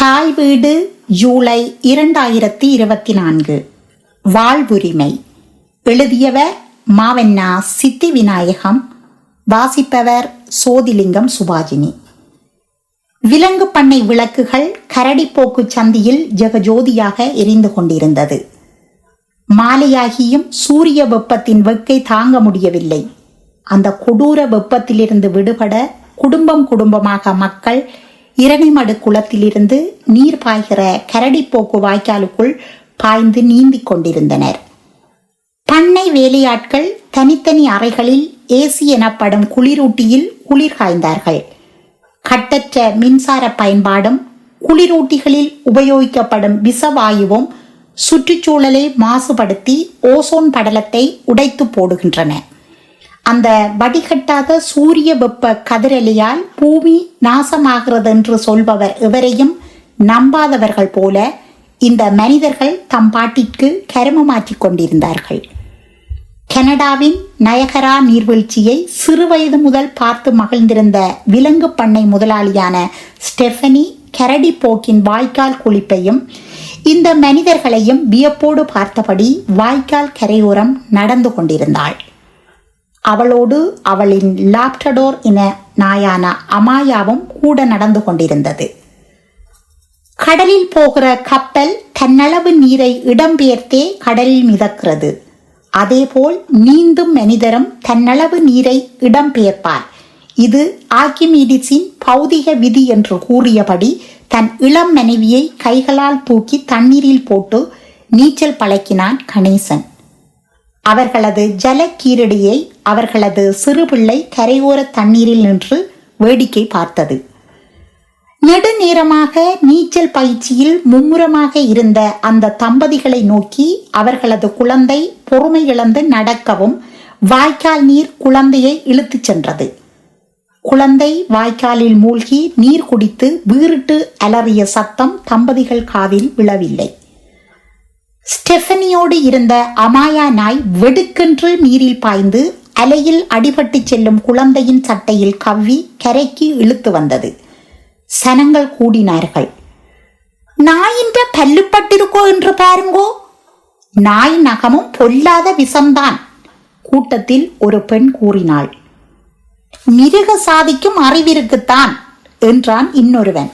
தாய் வீடு ஜூலை இரண்டாயிரத்தி இருபத்தி நான்கு. வாழ்வுரிமை. எழுதியவர் மாவென்னா சித்தி விநாயகம் வாசிப்பவர் சோதிலிங்கம் சுபாஜினி. விலங்கு பண்ணை விளக்குகள் கரடிப்போக்கு சந்தியில் ஜெகஜோதியாக எரிந்து கொண்டிருந்தது. மாலையாகியும் சூரிய வெப்பத்தின் வெக்கை தாங்க முடியவில்லை. அந்த கொடூர வெப்பத்திலிருந்து விடுபட குடும்பம் குடும்பமாக மக்கள் இரவிமடு குளத்திலிருந்து நீர் பாய்கிற கரடிப்போக்கு வாய்க்காலுக்குள் பாய்ந்து நீந்திக் கொண்டிருந்தனர். பண்ணை வேலையாட்கள் தனித்தனி அறைகளில் ஏசி எனப்படும் குளிரூட்டியில் குளிர் காய்ந்தார்கள். கட்டற்ற மின்சார பயன்பாடும் குளிரூட்டிகளில் உபயோகிக்கப்படும் விஷவாயுவும் சுற்றுச்சூழலை மாசுபடுத்தி ஓசோன் படலத்தை உடைத்து போடுகின்றன. அந்த வடிகட்டாத சூரிய வெப்ப கதிரலியால் பூமி நாசமாகிறது என்று சொல்பவர் எவரையும் நம்பாதவர்கள் போல இந்த மனிதர்கள் தம் பாட்டிற்கு கருமமாற்றிக் கொண்டிருந்தார்கள். கனடாவின் நயகரா நீர்வீழ்ச்சியை சிறுவயது முதல் பார்த்து மகிழ்ந்திருந்த விலங்கு பண்ணை முதலாளியான ஸ்டெஃபனி கரடி போக்கின் வாய்க்கால் குளிப்பையும் இந்த மனிதர்களையும் வியப்போடு பார்த்தபடி வாய்க்கால் கரையோரம் நடந்து கொண்டிருந்தாள். அவளோடு அவளின் லாப்டடோர் இன நாயான அமாயாவும் கூட நடந்து கொண்டிருந்தது. கடலில் போகிற கப்பல் தன்னளவு நீரை இடம்பெயர்த்தே கடலில் மிதக்கிறது. அதேபோல் நீந்தும் மனிதரும் தன்னளவு நீரை இடம்பெயர்ப்பார். இது ஆக்கிமீடிஸின் பௌதிக விதி என்று கூறியபடி தன் இளம் மனைவியை கைகளால் தூக்கி தண்ணீரில் போட்டு நீச்சல் பழக்கினான் கணேசன். அவர்களது ஜலக்கீரடியை அவர்களது சிறுபிள்ளை கரையோர தண்ணீரில் நின்று வேடிக்கை பார்த்தது. நெடுநேரமாக நீச்சல் பயிற்சியில் மும்முரமாக இருந்த அந்த தம்பதிகளை நோக்கி அவர்களது குழந்தை பொறுமை இழந்து நடக்கவும் வாய்க்கால் நீர் குழந்தையை இழுத்துச் சென்றது. குழந்தை வாய்க்காலில் மூழ்கி நீர் குடித்து வீறிட்டு அலறிய சத்தம் தம்பதிகள் காதில் விழவில்லை. ஸ்டெஃபனியோடு இருந்த அமாயா நாய் வெடுக்கென்று நீரில் பாய்ந்து அலையில் அடிபட்டு செல்லும் குழந்தையின் சட்டையில் கவ்வி கரைக்கு இழுத்து வந்தது. சனங்கள் கூடினார்கள். நாயின்ற பல்லுப்பட்டிருக்கோ என்று பாருங்கோ. நாய் நகமும் பொல்லாத விஷம்தான் கூட்டத்தில் ஒரு பெண் கூறினாள். மிருக சாதிக்கும் அறிவிற்குத்தான் என்றான் இன்னொருவன்.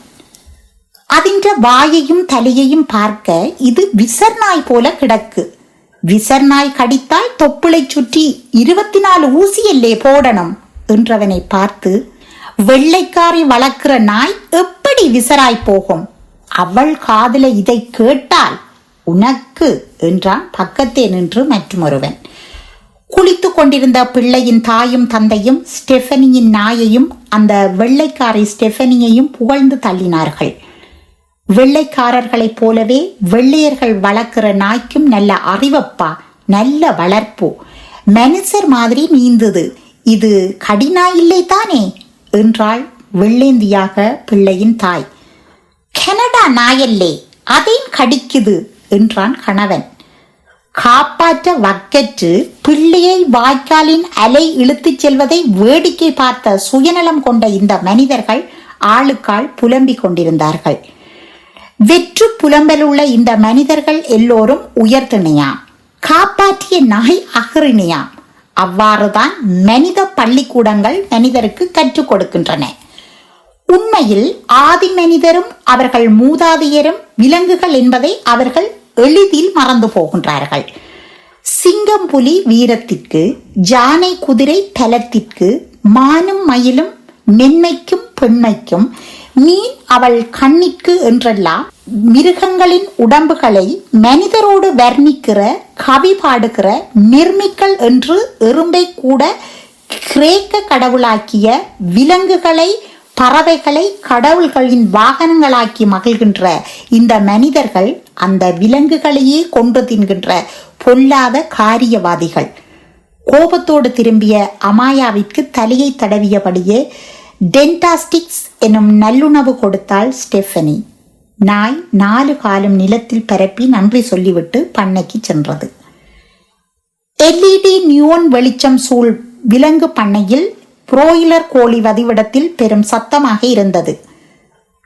அதின்ற வாயையும் தலையையும் பார்க்க இது விசர் நாய் போல கிடக்கு. விசர் நாய் கடித்தால் தொப்புளை சுற்றி இருபத்தி நாலு ஊசியல்லே போடணும் என்றவனை பார்த்து வெள்ளைக்காரி வளர்க்கிற நாய் எப்படி விசராய் போகும்? அவள் காதல இதை கேட்டால் உனக்கு என்றான் பக்கத்தே நின்று மற்றொருவன் குளித்து கொண்டிருந்த பிள்ளையின் தாயும் தந்தையும் ஸ்டெஃபனியின் நாயையும் அந்த வெள்ளைக்காரி ஸ்டெஃபனியையும் புகழ்ந்து தள்ளினார்கள். வெள்ளைக்காரர்களைப் போலவே வெள்ளையர்கள் வளர்க்கிற நாய்க்கும் நல்ல அறிவப்பா நல்ல வளர்ப்பு. மனுஷர் மாதிரி நீந்தது. இது கடினா இல்லை தானே என்றாள் வெள்ளேந்தியாக பிள்ளையின் தாய். கனடா நாயல்லே அதையும் கடிக்குது என்றான் கணவன். காப்பாற்ற வக்கற்று பிள்ளையை வாய்க்காலின் அலை இழுத்துச் செல்வதை வேடிக்கை பார்த்த சுயநலம் கொண்ட இந்த மனிதர்கள் ஆளுக்கால் புலம்பிக் கொண்டிருந்தார்கள். வெற்று புலம்பலுள்ள இந்த மனிதர்கள் எல்லோரும் உயர்திணையாம் காப்பாற்றிய நகை அகரிணியாம் அவ்வாறுதான் மனித பள்ளிக்கூடங்கள் மனிதருக்கு கற்றுக் கொடுக்கின்றன. உண்மையில் ஆதி மனிதரும் அவர்கள் மூதாதையரும் விலங்குகள் என்பதை அவர்கள் எளிதில் மறந்து போகின்றார்கள். சிங்கம் புலி வீரத்திற்கு ஜானை குதிரை தலத்திற்கு மானும் மயிலும் மென்மைக்கும் பெண்மைக்கும் மீன் அவள் கண்ணிற்கு என்றெல்லாம் மிருகங்களின் உடம்புகளை மனிதரோடு வர்ணிக்கிற கவி பாடுகிற நிர்மிக்கல் என்று எறும்பை கூட கிரேக்க கடவுளாக்கிய விலங்குகளை பறவைகளை கடவுள்களின் வாகனங்களாக்கி மகிழ்கின்ற இந்த மனிதர்கள் அந்த விலங்குகளையே கொன்று தின்கின்ற பொல்லாத காரியவாதிகள். கோபத்தோடு திரும்பிய அமாயாவிற்கு தலையை தடவியபடியே டென்டாஸ்டிக்ஸ் எனும் நல்லுணவு கொடுத்தாள் ஸ்டெஃபனி. நாய் நாலு காலும் நிலத்தில் பரப்பி நன்றி சொல்லிவிட்டு பண்ணைக்கு சென்றது. எல்இடி நியோன் வெளிச்சம் சூழ் விலங்கு பண்ணையில் புரோயிலர் கோழி வதிவிடத்தில் பெரும் சத்தமாக இருந்தது.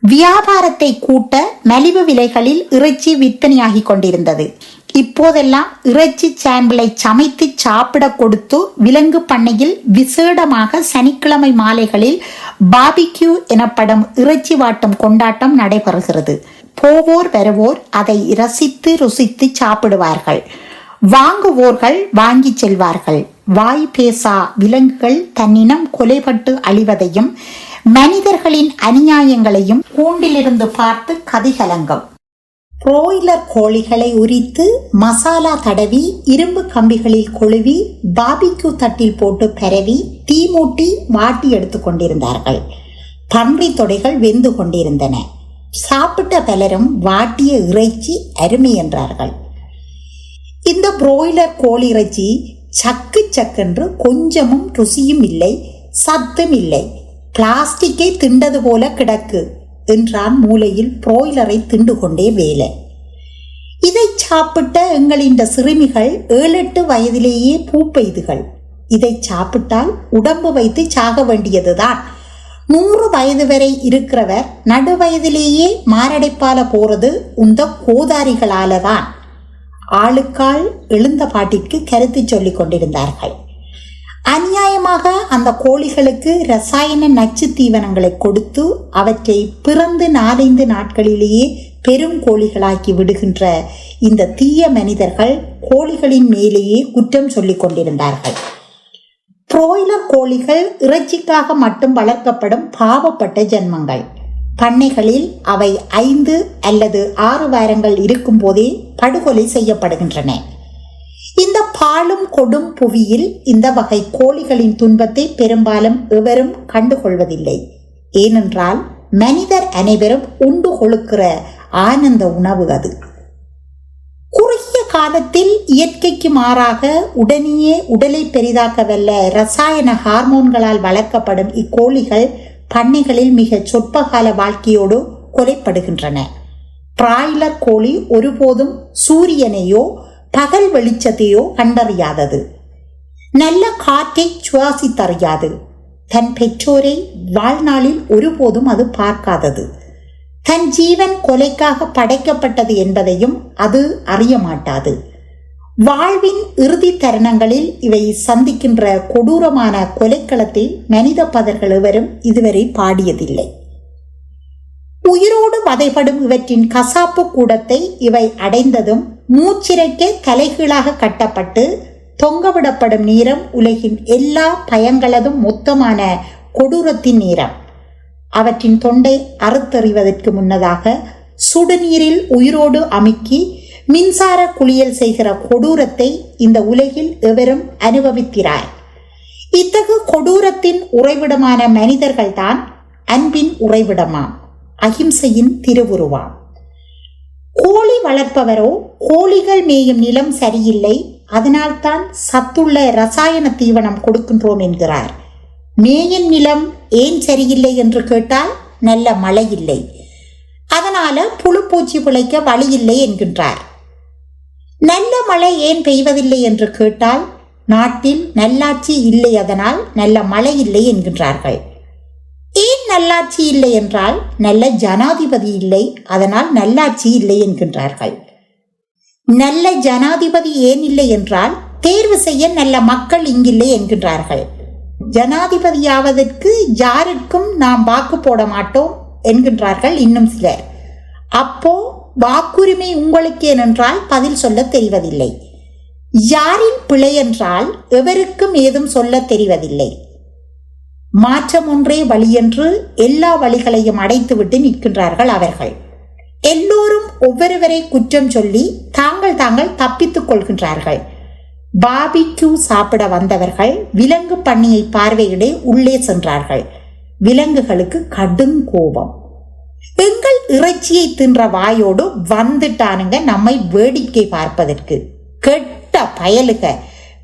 வியாபாரத்தை கூட்ட மலிவு விலைகளில் இறைச்சி விற்பனையாகி கொண்டிருந்தது. இப்போதெல்லாம் இறைச்சி சாம்பிளை சமைத்து சாப்பிட கொடுத்து விலங்கு பண்ணையில் விசேடமாக சனிக்கிழமை மாலைகளில் பாபிக்யூ எனப்படும் இறைச்சி வாட்டும் கொண்டாட்டம் நடைபெறுகிறது. போவோர் வருவோர் அதை ரசித்து ருசித்து சாப்பிடுவார்கள். வாங்குவோர்கள் வாங்கி செல்வார்கள். வாய் பேசா விலங்குகள் தன்னினம் கொலைபட்டு அழிவதையும் மனிதர்களின் அநியாயங்களையும் கூண்டிலிருந்து பார்த்து கதிகலங்கும். புரோய்லர் கோழிகளை உரித்து மசாலா தடவி இரும்பு கம்பிகளில் கொழுவி பாபிக்யூ தட்டில் போட்டு பரவி தீ மூட்டி வாட்டி எடுத்துக் கொண்டிருந்தார்கள். பன்றி தொடைகள் வெந்து கொண்டிருந்தன. சாப்பிட்ட பலரும் வாட்டிய இறைச்சி அருமை என்றார்கள். இந்த புரோய்லர் கோழி இறைச்சி சக்கு சக்கென்று கொஞ்சமும் ருசியும் இல்லை சத்தும் இல்லை. பிளாஸ்டிக்கை திண்டது போல கிடக்கு. என்றான் மூலையில் புரோய்லரை திண்டு கொண்டே வேலை. இதை சாப்பிட்ட எங்களின் சிறுமிகள் ஏழெட்டு வயதிலேயே பூப்பெய்துகள் இதை சாப்பிட்டால் உடம்பு வைத்து சாக வேண்டியதுதான். நூறு வயது வரை இருக்கிறவர் நடு வயதிலேயே மாரடைப்பால போறது உந்த கோதாரிகளால தான் ஆளுக்கால் எழுந்த பாட்டிற்கு கருத்து சொல்லிக் கொண்டிருந்தார்கள். அநியாயமாக அந்த கோழிகளுக்கு ரசாயன நச்சு தீவனங்களை கொடுத்து அவற்றை பிறந்து நாலைந்து நாட்களிலேயே பெரும் கோழிகளாக்கி விடுகின்ற இந்த தீய மனிதர்கள் கோழிகளின் மேலேயே குற்றம் சொல்லிக் கொண்டிருந்தார்கள். புரோய்லர் கோழிகள் இறைச்சிக்காக மட்டும் வளர்க்கப்படும் பாவப்பட்ட ஜென்மங்கள். பண்ணைகளில் அவை ஐந்து அல்லது ஆறு வாரங்கள் இருக்கும் போதே படுகொலை செய்யப்படுகின்றன. இந்த பாலும் கொடும் புவியில் இந்த வகை கோழிகளின் துன்பத்தை பெரும்பாலும் எவரும் கண்டுகொள்வதில்லை. ஏனென்றால் மனிதர் அனைவரும் உண்டு கொழுக்கிற ஆனந்த உணவு அது. குறுகிய காலத்தில் இயற்கைக்கு மாறாக உடனேயே உடலை பெரிதாக்க வல்ல ரசாயன ஹார்மோன்களால் வளர்க்கப்படும் இக்கோழிகள் பண்ணைகளில் மிக சொற்பகால வாழ்க்கையோடு கொலைப்படுகின்றன. பிராய்லர் கோழி ஒருபோதும் சூரியனையோ பகல் வெளிச்சத்தையோ கண்டறியாதது. நல்ல காற்றை சுவாசித்தறியாது தன் பெற்றோரை வாழ்நாளில் ஒருபோதும் அது பார்க்காதது. தன் ஜீவன் கொலைக்காக படைக்கப்பட்டது என்பதையும் அது அறிய மாட்டாது. வாழ்வின் இறுதி தருணங்களில் இவை சந்திக்கின்ற கொடூரமான கொலைக்களத்தை மனித பதர்கள் எவரும் இதுவரை பாடியதில்லை. உயிரோடு வதைப்படும் இவற்றின் கசாப்பு கூடத்தை இவை அடைந்ததும் மூச்சிறைக்க தலைகீழாக கட்டப்பட்டு தொங்கவிடப்படும் நீரம் உலகின் எல்லா பயங்களதும் மொத்தமான கொடூரத்தின் நீரம். அவற்றின் தொண்டை அறுத்தறிவதற்கு முன்னதாக சுடுநீரில் உயிரோடு அமுக்கி மின்சார குளியல் செய்கிற கொடூரத்தை இந்த உலகில் எவரும் அனுபவித்திறார் இத்தகு கொடூரத்தின் உறைவிடமான மனிதர்கள்தான் அன்பின் உறைவிடமாம். அகிம்சையின் திருவுருவாம். கோழி வளர்ப்பவரோ கோழிகள் மேயும் நிலம் சரியில்லை அதனால்தான் சத்துள்ள ரசாயன தீவனம் கொடுக்கின்றோம் என்கிறார். மேயும் நிலம் ஏன் சரியில்லை என்று கேட்டால் நல்ல மழை இல்லை. அதனால புழுப்பூச்சி பிழைக்க வழி இல்லை என்கின்றார். நல்ல மழை ஏன் பெய்வதில்லை என்று கேட்டால் நாட்டில் நல்லாட்சி இல்லை அதனால் நல்ல மழை இல்லை என்கின்றார்கள். நல்லாட்சி இல்லை என்றால் நல்ல ஜனாதிபதி இல்லை அதனால் நல்லாட்சி இல்லை என்கின்றார்கள். நல்ல ஜனாதிபதி ஏன் இல்லை என்றால் தேர்வு செய்ய நல்ல மக்கள் இங்கில்லை என்கின்றார்கள். ஜனாதிபதியாவதற்கு யாருக்கும் நாம் வாக்கு போட மாட்டோம் என்கின்றார்கள் இன்னும் சிலர். அப்போ வாக்குரிமை உங்களுக்கு ஏனென்றால் பதில் சொல்ல தெரிவதில்லை. யாரின் பிழை என்றால் எவருக்கும் ஏதும் சொல்ல தெரிவதில்லை. மாற்றம் ஒன்றே வழியென்று எல்லா வழிகளையும் அடைத்துவிட்டு நிற்கின்றார்கள் அவர்கள். எல்லோரும் ஒவ்வொருவரை குற்றம் சொல்லி தாங்கள் தாங்கள் தப்பித்துக் கொள்கின்றார்கள். பாபிக்யூ சாப்பிட வந்தவர்கள் விலங்கு பண்ணியை பார்வையிட உள்ளே சென்றார்கள். விலங்குகளுக்கு கடும் கோபம். எங்கள் இறைச்சியை தின்ற வாயோடு வந்துட்டானுங்க நம்மை வேடிக்கை பார்ப்பதற்கு. கெட்ட பயலுக.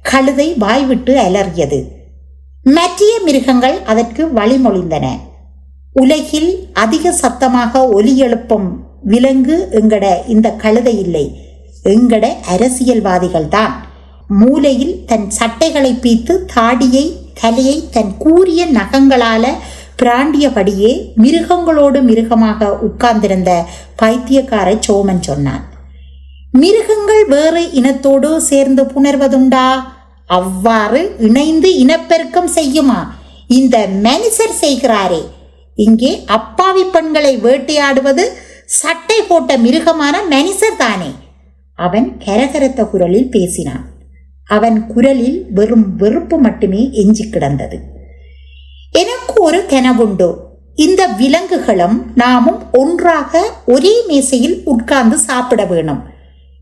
கழுதை வாய்விட்டு அலறியது. மற்றிய மிருகங்கள் அதற்கு வழிமொழிந்தன. உலகில் அதிக சத்தமாக ஒலி எழுப்பும் விலங்கு எங்கட இந்த கழுதை இல்லை. எங்கட அரசியல்வாதிகள் தான் மூலையில் தன் சட்டைகளை பீத்து தாடியை தலையை தன் கூரிய நகங்களால பிராண்டியபடியே மிருகங்களோடு மிருகமாக உட்கார்ந்திருந்த பைத்தியக்கார சோமன் சொன்னான். மிருகங்கள் வேறு இனத்தோடு சேர்ந்து புணர்வதுண்டா? அவ்வாறு இணைந்து இனப்பெருக்கம் செய்யுமா? இந்த மனுஷர் செய்கிறாரே. இங்கே அப்பாவி பெண்களை வேட்டையாடுவது சட்டை போட்ட மிருகமான மனுஷர் தானே. அவன் கரகரத்த குரலில் பேசினான். அவன் குரலில் வெறும் வெறுப்பு மட்டுமே எஞ்சி கிடந்தது. எனக்கு ஒரு கனவுண்டு? இந்த விலங்குகளும் நாமும் ஒன்றாக ஒரே மேசையில் உட்கார்ந்து சாப்பிட வேணும்.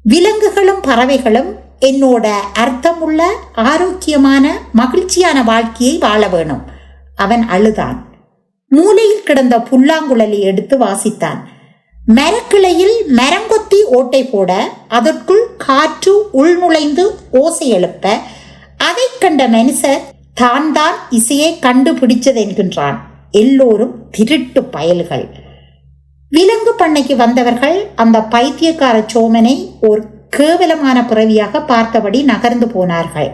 விலங்குகளும் பறவைகளும் என்னோட அர்த்தமுள்ள ஆரோக்கியமான மகிழ்ச்சியான வாழ்க்கையை வாழ வேணும். அவன் அழுதான். மூலையில் கிடந்த புல்லாங்குழலை எடுத்து வாசித்தான். மரக்கிளையில் மரங்கொத்தி ஓட்டை போட அதற்குள் காற்று உள்நுழைந்து ஓசை எழுப்ப அதை கண்ட மனுஷர் தான் தான் இசையை கண்டுபிடிச்சது என்கின்றான். எல்லோரும் திருட்டு பயல்கள். விலங்கு பண்ணைக்கு வந்தவர்கள் அந்த பைத்தியக்கார சோமனை ஒரு கேவலமான பிறவியாக பார்த்தபடி நகர்ந்து போனார்கள்.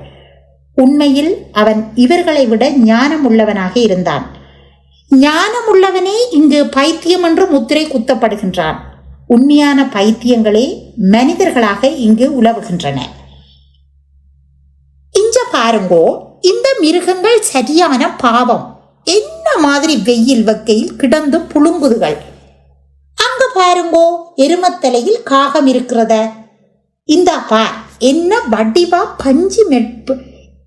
உண்மையில் அவன் இவர்களை விட ஞானம் உள்ளவனாக இருந்தான். ஞானம் உள்ளவனே இங்கு பைத்தியம் என்று முத்திரை குத்தப்படுகின்றான். உண்மையான பைத்தியங்களே மனிதர்களாக இங்கு உலவுகின்றன. இஞ்ச பாருங்கோ இந்த மிருகங்கள் சரியான பாவம். என்ன மாதிரி வெயில் வக்கையில் கிடந்து புழுங்குதுகள். அங்க பாருங்கோ எருமத்தலையில் காகம் இருக்கிறத. இந்த பார் என்ன வடிவா பஞ்சு மெட்பு?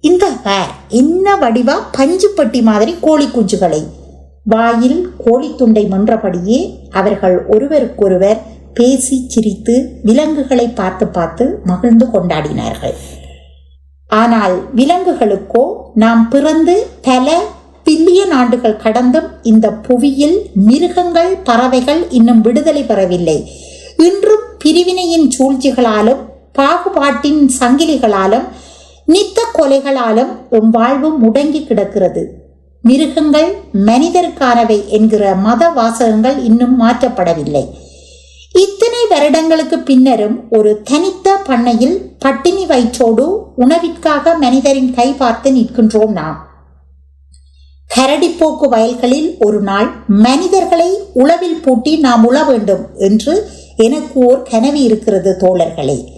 இந்த பார் என்ன வடிவா பஞ்சு பட்டி மாதிரி கோழி குஞ்சுகளை? வாயில் கோழித்துண்டை மன்றபடியே அவர்கள் ஒருவருக்கொருவர் பேசி சிரித்து விலங்குகளை பார்த்து பார்த்து மகிழ்ந்து கொண்டாடினார்கள். ஆனால் விலங்குகளுக்கோ நாம் பிறந்து பல பில்லியன் ஆண்டுகள் கடந்தும் இந்த புவியில் மிருகங்கள் பறவைகள் இன்னும் விடுதலை பெறவில்லை. இன்றும் பிரிவினையின் சூழ்ச்சிகளாலும் பாகுபாட்டின் சங்கிலிகளாலும் நித்த கொலைகளாலும் எம் வாழ்வு முடங்கி கிடக்கிறது. மிருகங்கள் மனிதருக்கானவை என்கிற மத வாசகங்கள் இன்னும் மாற்றப்படவில்லை. இத்தனை வருடங்களுக்கு பின்னரும் ஒரு தனித்த பண்ணையில் பட்டினி வயிற்றோடு உணவிற்காக மனிதரின் கை பார்த்து நிற்கின்றோம் நாம். கரடிப்போக்கு வயல்களில் ஒரு நாள் மனிதர்களை உளவில் பூட்டி நாம் உழ வேண்டும் என்று எனக்கு ஓர் கனவு இருக்கிறது தோழர்களே.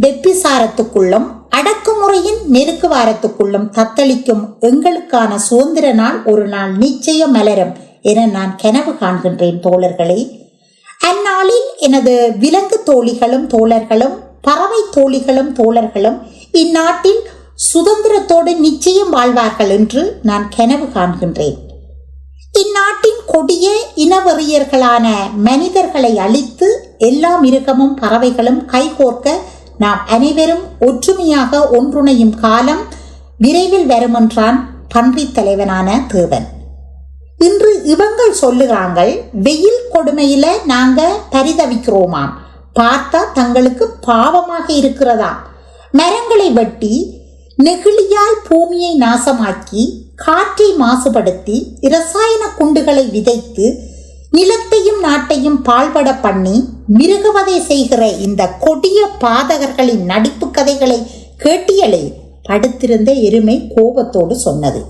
வெப்பிசாரத்துக்குள்ளும் அடக்குமுறையின் நெருக்கு வாரத்துக்குள்ளும் தத்தளிக்கும் எங்களுக்கான சுதந்திர நாள் ஒரு நாள் நிச்சயம் மலரும் என நான் கனவு காண்கின்றேன் தோழர்களே. அந்நாளில் எனது விலங்கு தோழிகளும் தோழர்களும் பறவை தோழிகளும் தோழர்களும் இந்நாட்டில் சுதந்திரத்தோடு நிச்சயம் வாழ்வார்கள் என்று நான் கனவு காண்கின்றேன். இந்நாட்டின் கொடிய இனவெறியர்களான மனிதர்களை அழித்து எல்லா மிருகமும் பறவைகளும் கைகோர்க்க நாம் அனைவரும் ஒற்றுமையாக ஒன்றுணையும் காலம் விரைவில் வருமென்றான் பன்றி தலைவனான தேவன். இன்று இவங்கள் சொல்லுகிறாங்கள் வெயில் கொடுமையில நாங்க பரிதவிக்கிறோமாம். பார்த்தா தங்களுக்கு பாவமாக இருக்கிறதா மரங்களை வெட்டி நெகிழியால் பூமியை நாசமாக்கி காற்றை மாசுபடுத்தி இரசாயன குண்டுகளை விதைத்து நிலத்தையும் நாட்டையும் பாழ்பட பண்ணி மிருகவதை செய்கிற இந்த கொடிய பாதகர்களின் நடிப்பு கதைகளை கேட்டியலே படுத்திருந்த எருமை கோபத்தோடு சொன்னது.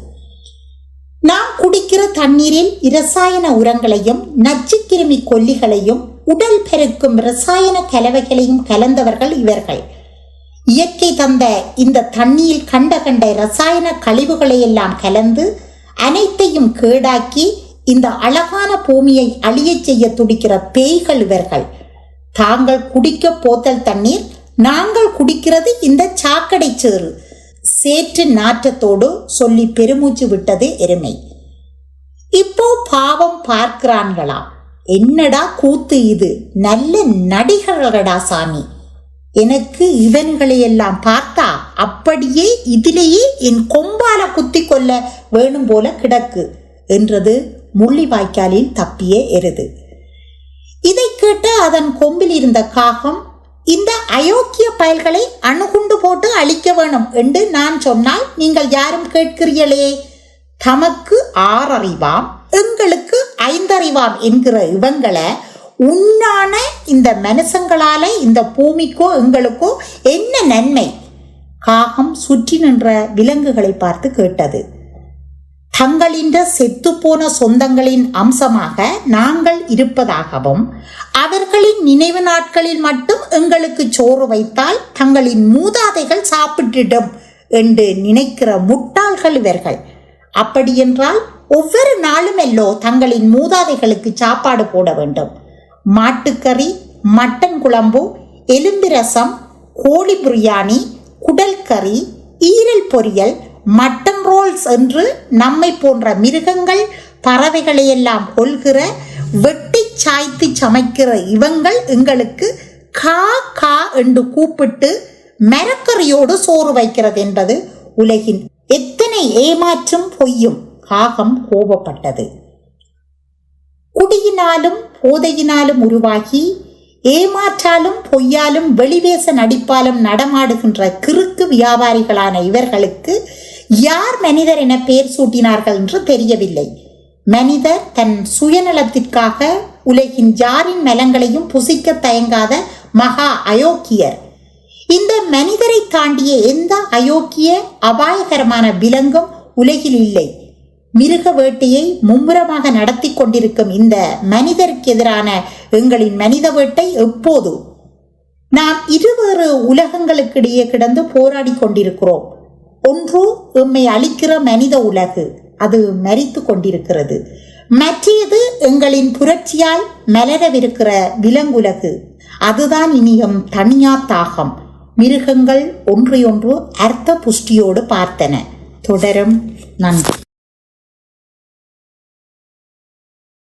நாம் குடிக்கிற தண்ணீரில் இரசாயன உரங்களையும் நச்சுக்கிருமி கொல்லிகளையும் உடல் பெருக்கும் இரசாயன கலவைகளையும் கலந்தவர்கள் இவர்கள். இயற்கை தந்த இந்த தண்ணீரில் கண்ட கண்ட ரசாயன கழிவுகளை எல்லாம் கலந்து அனைத்தையும் கேடாக்கி இந்த அழகான பூமியை அழியச் செய்ய துடிக்கிற பேய்கள் இவர்கள். தாங்கள் குடிக்க போத்தல் தண்ணீர் நாங்கள் குடிக்கிறது இந்த சாக்கடை சேறு. சேற்று நாற்றத்தோடு சொல்லி பெருமூச்சு விட்டது எருமை. இப்போ பாவம் பார்க்கிறான்களா? என்னடா கூத்து இது? நல்ல நடிகர்களடா சாமி. எனக்கு இவன்களையெல்லாம் பார்த்தா அப்படியே இதிலேயே என் கொம்பால குத்தி கொள்ள வேணும் போல கிடக்கு என்றது முள்ளிவாய்க்காலில் தப்பிய எருது. இதை கேட்டு அதன் கொம்பில் இருந்த காகம் இந்த அயோக்கிய பயல்களை அணுகுண்டு போட்டு அழிக்க வேணும் என்று நான் சொன்னால் நீங்கள் யாரும் கேட்கிறீர்களே? தமக்கு ஆறறிவாம் எங்களுக்கு ஐந்தறிவாம் என்கிற இவங்களை உண்ணான இந்த மனுஷங்களால இந்த பூமிக்கோ எங்களுக்கோ என்ன நன்மை? காகம் சுற்றி நின்ற விலங்குகளை பார்த்து கேட்டது. தங்களின் செத்துப்போன சொந்தங்களின் அம்சமாக நாங்கள் இருப்பதாகவும் அவர்களின் நினைவு நாட்களில் மட்டும் எங்களுக்கு சோறு வைத்தால் தங்களின் மூதாதைகள் சாப்பிட்டுடும் என்று நினைக்கிற முட்டாள்கள் இவர்கள். அப்படியென்றால் ஒவ்வொரு நாளும் எல்லோ தங்களின் மூதாதைகளுக்கு சாப்பாடு போட வேண்டும். மாட்டுக்கறி மட்டன் குழம்பு எலும்பு ரசம் கோழி பிரியாணி குடல் கறி ஈரல் பொரியல் மட்டன் ரோல்ஸ் என்று நம்மை போன்ற மிருகங்கள் பறவைகளையெல்லாம் கொள்கிற வெட்டி சாய்த்து சமைக்கிற இவங்கள் எங்களுக்கு கா கா என்று கூப்பிட்டு மரக்கறியோடு சோறு வைக்கிறது என்பது உலகின் எத்தனை ஏமாற்றும் பொய்யும் காகம் கோபப்பட்டது. குடியினாலும் போதையினாலும் உருவாகி ஏமாற்றாலும் பொய்யாலும் வெளிவேச நடிப்பாலும் நடமாடுகின்ற கிறுக்கு வியாபாரிகளான இவர்களுக்கு யார் மனிதர் என பெயர் சூட்டினார்கள் என்று தெரியவில்லை. மனிதர் தன் சுயநலத்திற்காக உலகின் ஜாரின் நலங்களையும் புசிக்க தயங்காத மகா அயோக்கியர். இந்த மனிதரை தாண்டிய எந்த அயோக்கிய அபாயகரமான விலங்கும் உலகில் இல்லை. மிருக வேட்டையை மும்முரமாக நடத்தி கொண்டிருக்கும் இந்த மனிதருக்கு எதிரான எங்களின் மனித வேட்டை எப்போது? நாம் இருவேறு உலகங்களுக்கிடையே கிடந்து போராடி கொண்டிருக்கிறோம். ஒன்று எம்மை அளிக்கிற மனித உலகு. அது மறித்து கொண்டிருக்கிறது. மற்றது எங்களின் புரட்சியால் மலரவிருக்கிற விலங்குலகு. அதுதான் இனியும் தனியா தாகம். மிருகங்கள் ஒன்றையொன்று அர்த்த புஷ்டியோடு பார்த்தன. தொடரும் நன்றி.